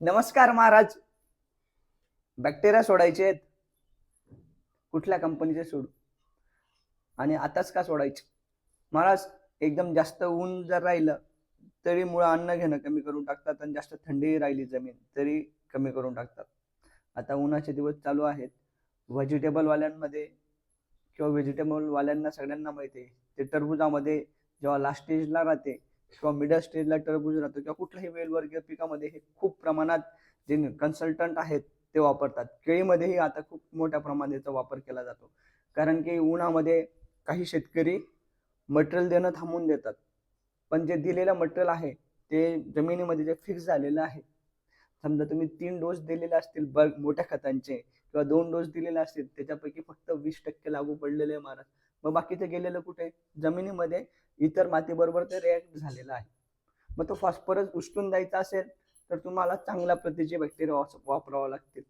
नमस्कार महाराज. बॅक्टेरिया सोडायचे आहेत. कुठल्या कंपनीचे सोडू? आणि आताच का सोडायचे? महाराज एकदम जास्त ऊन जर राहिलं तरी मुळं अन्न घेणं कमी करून टाकतात आणि जास्त थंडी राहिली जमीन तरी कमी करून टाकतात. आता उन्हाचे दिवस चालू आहेत. व्हेजिटेबलवाल्यांमध्ये किंवा व्हेजिटेबलवाल्यांना सगळ्यांना माहिती आहे ते टरबुजामध्ये जेव्हा लास्ट स्टेजला राहते किंवा मिडल स्टेजला टरबूज राहतो किंवा कुठल्याही वेलवर्गीय पिकामध्ये हे खूप प्रमाणात जे कन्सल्टंट आहेत ते वापरतात. केळीमध्येही आता खूप मोठ्या प्रमाणात याचा वापर केला जातो. कारण की उन्हामध्ये काही शेतकरी मटेरियल देणं थांबवून देतात. पण जे दिलेलं मटेरियल आहे ते जमिनीमध्ये जे फिक्स झालेलं आहे. समजा तुम्ही तीन डोस दिलेले असतील बल्क मोठ्या खतांचे किंवा दोन डोस दिलेले असतील त्याच्यापैकी फक्त वीस टक्के लागू पडलेले महाराज. मग बाकीचं गेलेलं कुठे? जमिनीमध्ये इतर मातीबरोबर ते रिॲक्ट झालेलं आहे. मग तो फॉस्फरस उचलून द्यायचा असेल तर तुम्हाला चांगल्या प्रतीचे बॅक्टेरिया वापरावं लागतील.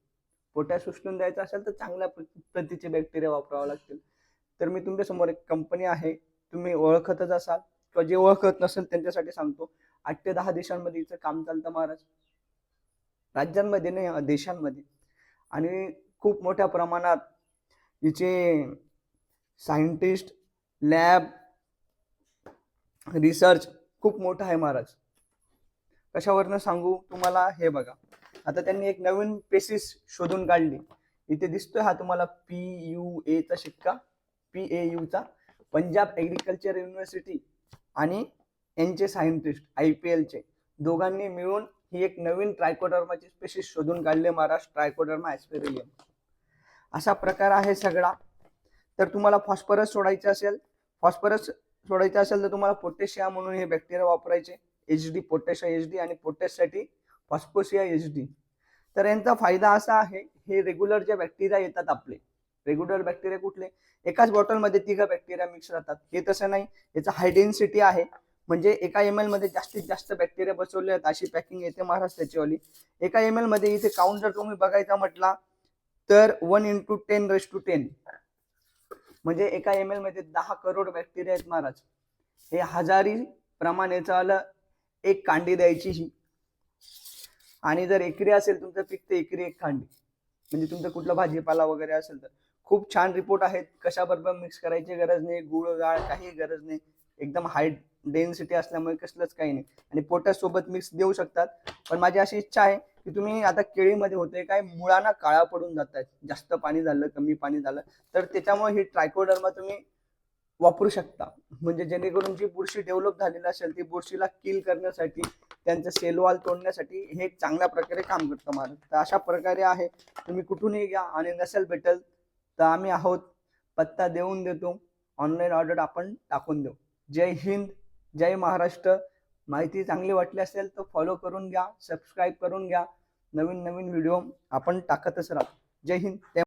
पोटॅश उचलून द्यायचा असेल तर चांगल्या प्रतीचे बॅक्टेरिया वापरावं लागतील. तर मी तुमच्यासमोर एक कंपनी आहे. तुम्ही ओळखतच असाल. किंवा जे ओळखत नसेल त्यांच्यासाठी सांगतो. आठ ते दहा देशांमध्ये हिचं काम चालतं महाराज. राज्यांमध्ये नाही देशांमध्ये. आणि खूप मोठ्या प्रमाणात हिचे सायंटिस्ट लॅब रिसर्च खूप मोठा आहे महाराज. कशावरनं सांगू तुम्हाला? हे बघा. आता त्यांनी एक नवीन पेसिस शोधून काढली. इथे दिसतोय हा तुम्हाला पी यू एचा शिक्का. पी ए यूचा पंजाब ॲग्रिकल्चर युनिव्हर्सिटी आणि यांचे सायंटिस्ट आय पी एलचे दोघांनी मिळून ही एक नवीन ट्रायकोडर्माची स्पेसिस शोधून काढले महाराज. ट्रायकोडर्मा ॲस्पेरिलियम असा प्रकार आहे सगळा. तर तुम्हाला फॉस्फरस सोडायचे असेल फॉस्फरस सोडायचं असेल तर तुम्हाला पोटॅशिया म्हणून हे बॅक्टेरिया वापरायचे एच डी पोटॅशिया एच डी आणि पोटॅशसाठी फॉस्फोसिया एच डी तर यांचा फायदा असा आहे हे रेग्युलर जे बॅक्टेरिया येतात आपले रेग्युलर बॅक्टेरिया कुठले? एकाच बॉटलमध्ये तिघं बॅक्टेरिया मिक्स राहतात. हे तसं नाही याचं हाय डेन्सिटी आहे. म्हणजे एका एम एलमध्ये जास्तीत जास्त बॅक्टेरिया बसवले आहेत अशी पॅकिंग येते महाराष्ट्राची वाली. एका एम एलमध्ये इथे काउंट जर तुम्ही बघायचा म्हटला तर one into ten raise to ten म्हणजे एका एम एलमध्ये दहा करोड बॅक्टेरिया आहेत महाराज. हे हजारी प्रमाणे आलं एक कांडी द्यायची ही. आणि जर एकरी असेल तुमचं पीक तर एकरी एक कांडी. म्हणजे तुमचं कुठला भाजीपाला वगैरे असेल तर. खूप छान रिपोर्ट आहेत कशाबरोबर मिक्स करायची गरज नाही गुळ गाळ काही गरज नाही. एकदम हाय डेन्सिटी असल्यामुळे कसलंच काही नाही. आणि पोटॅश सोबत मिक्स देऊ शकतात. पण माझी अशी इच्छा आहे की तुम्ही आता केळीमध्ये होते काय? मुळांना काळा पडून जात आहेत जास्त पाणी झालं कमी पाणी झालं तर त्याच्यामुळे ही ट्रायकोडर्मा तुम्ही वापरू शकता. म्हणजे जेणेकरून जी बुरशी डेव्हलप झालेली असेल ती बुरशीला किल करण्यासाठी त्यांचं सेलवाल तोडण्यासाठी हे चांगल्या प्रकारे काम करतं महाराज तर अशा प्रकारे आहे. तुम्ही कुठूनही घ्या आणि नसेल भेटेल तर आम्ही आहोत. पत्ता देऊन देतो. ऑनलाईन ऑर्डर आपण टाकून देऊ. जय हिंद जय महाराष्ट्र. माहिती चांगली वाटली असेल तर फॉलो करून घ्या सबस्क्राईब करून घ्या. नवीन नवीन व्हिडिओ आपण टाकतच राहतो जय हिंद.